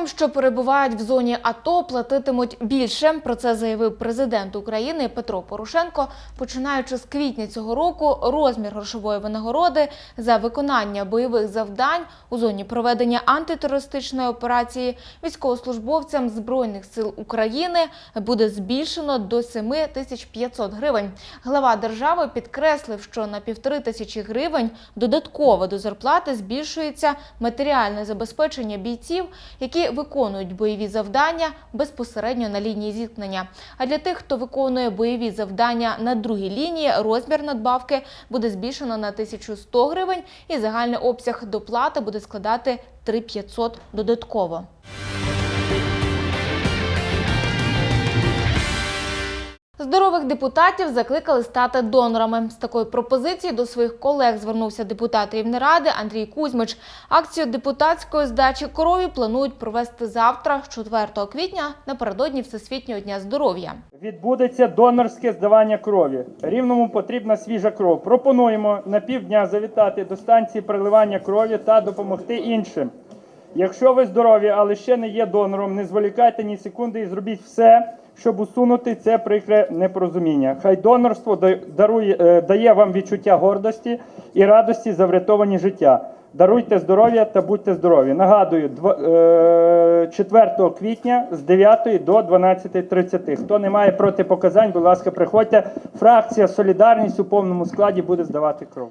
Військовим, що перебувають в зоні АТО, платитимуть більше. Про це заявив президент України Петро Порошенко. Починаючи з квітня цього року, розмір грошової винагороди за виконання бойових завдань у зоні проведення антитерористичної операції військовослужбовцям збройних сил України буде збільшено до 7 тисяч 500 гривень. Глава держави підкреслив, що на півтори тисячі гривень додатково до зарплати збільшується матеріальне забезпечення бійців, які виконують бойові завдання безпосередньо на лінії зіткнення. А для тих, хто виконує бойові завдання на другій лінії, розмір надбавки буде збільшено на 1100 гривень, і загальний обсяг доплати буде складати 3500 додатково. Здорових депутатів закликали стати донорами. З такою пропозицією до своїх колег звернувся депутат Рівнеради Андрій Кузьмич. Акцію депутатської здачі крові планують провести завтра, 4 квітня, напередодні Всесвітнього дня здоров'я. Відбудеться донорське здавання крові. Рівному потрібна свіжа кров. Пропонуємо на півдня завітати до станції переливання крові та допомогти іншим. Якщо ви здорові, але ще не є донором, не зволікайте ні секунди і зробіть все, щоб усунути це прикре непорозуміння. Хай донорство да- дарує, е, дає вам відчуття гордості і радості за врятовані життя. Даруйте здоров'я та будьте здорові. Нагадую, дв- е, 4 квітня з 9 до 12.30. Хто не має протипоказань, будь ласка, приходьте. Фракція Солідарність у повному складі буде здавати кров.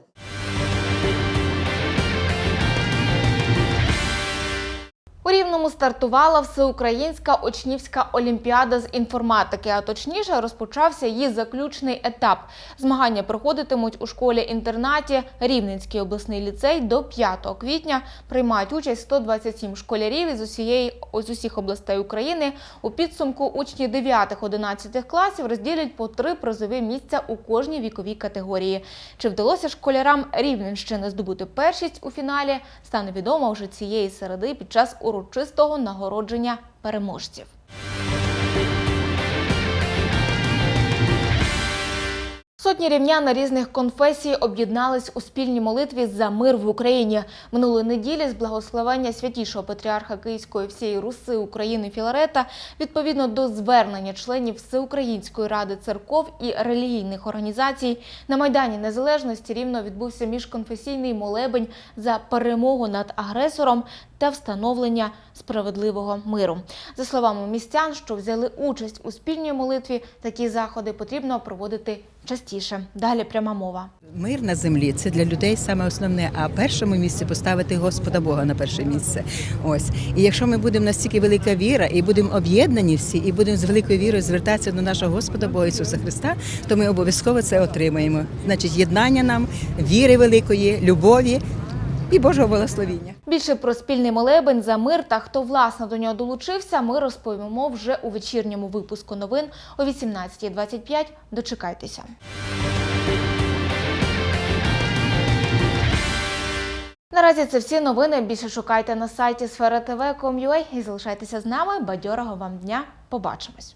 Стартувала всеукраїнська учнівська олімпіада з інформатики, а точніше розпочався її заключний етап. Змагання проходитимуть у школі-інтернаті Рівненський обласний ліцей до 5 квітня. Приймають участь 127 школярів із усієї з усіх областей України. У підсумку учні 9-11 класів розділять по три призові місця у кожній віковій категорії. Чи вдалося школярам Рівненщини здобути першість у фіналі, стане відомо вже цієї середи під час урочистого нагородження переможців. Сотні рівнян різних конфесій об'єднались у спільній молитві за мир в Україні. Минулої неділі з благословення святішого патріарха Київської всієї Руси України Філарета відповідно до звернення членів Всеукраїнської ради церков і релігійних організацій на майдані Незалежності рівно відбувся міжконфесійний молебень за перемогу над агресором та встановлення справедливого миру. За словами містян, що взяли участь у спільній молитві, такі заходи потрібно проводити частіше. Далі пряма мова. Мир на землі це для людей саме основне. А першому місці поставити Господа Бога на перше місце. Ось і якщо ми будемо настільки велика віра, і будемо об'єднані всі, і будемо з великою вірою звертатися до нашого Господа Бога Ісуса Христа, то ми обов'язково це отримаємо. Значить, єднання нам, віри великої, любові і Божого благословіння. Більше про спільний молебень за мир та хто власне до нього долучився, ми розповімо вже у вечірньому випуску новин о 18.25. Дочекайтеся. Наразі це всі новини. Більше шукайте на сайті сфера і залишайтеся з нами. Бадьорого вам дня. Побачимось.